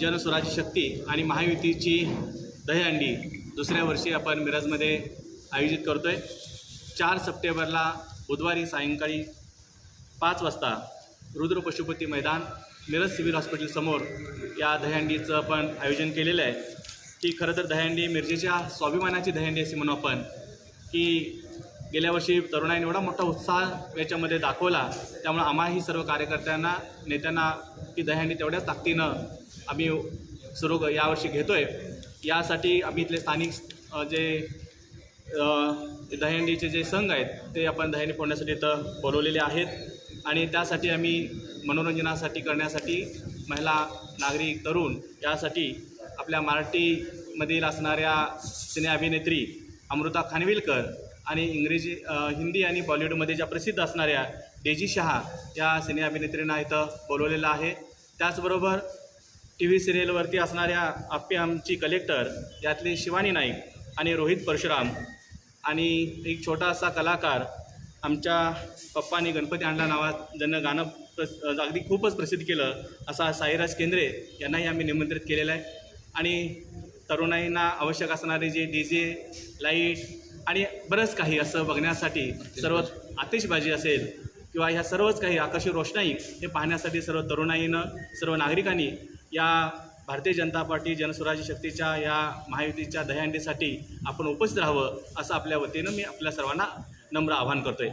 जनस्वराज्य शक्ती आणि महायुतीची दहीहंडी दुसऱ्या वर्षी आपण मिरजमध्ये आयोजित करतो आहे चार सप्टेंबरला बुधवारी सायंकाळी पाच वाजता रुद्र पशुपती मैदान मिरज सिव्हिल हॉस्पिटलसमोर या दहीहंडीचं आपण आयोजन केलेलं आहे. की खरं तर दहीहंडी मिरजेच्या स्वाभिमानाची दहीहंडी असे म्हणू आपण की गेल्या वर्षी तरुणाईने एवढा मोठा उत्साह याच्यामध्ये दाखवला. त्यामुळे आम्हाही सर्व कार्यकर्त्यांना नेत्यांना की दहीहंडी तेवढ्याच ताकदीनं आम्ही सुरू यावर्षी घेतो आहे यासाठी आम्ही इथले स्थानिक जे दहंडीचे जे संघ आहेत ते आपण दहंडी फोडण्यासाठी इथं बोलवलेले आहेत. आणि त्यासाठी आम्ही मनोरंजनासाठी करण्यासाठी महिला नागरिक तरुण यासाठी आपल्या मराठीमधील असणाऱ्या सिने अभिनेत्री अमृता खानविलकर आणि इंग्रजी हिंदी आणि बॉलिवूडमध्ये ज्या प्रसिद्ध असणाऱ्या डेजी शहा या सिने अभिनेत्रींना इथं बोलवलेलं आहे. त्याचबरोबर टी व्ही सिरियलवरती असणाऱ्या आप्पे आमची कलेक्टर यातले शिवानी नाईक आणि रोहित परशुराम आणि एक छोटासा कलाकार आमच्या पप्पानी गणपती आणला नावात ज्यांना गाणं प्रस अगदी खूपच प्रसिद्ध केलं असा साईराज केंद्रे यांनाही आम्ही निमंत्रित केलेलं आहे. आणि तरुणाईंना आवश्यक असणारे जे डी जे लाइट आणि बरंच काही असं बघण्यासाठी सर्व आतिषबाजी असेल किंवा ह्या सर्वच काही आकाशी रोषणाई हे पाहण्यासाठी सर्व तरुणाईनं सर्व नागरिकांनी या भारतीय जनता पार्टी जनस्वराज्य शक्तीच्या या महायुतीच्या दह्यांडीसाठी आपण उपस्थित राहावं असं आपल्या वतीनं मी आपल्या सर्वांना नम्र आवाहन करतोय.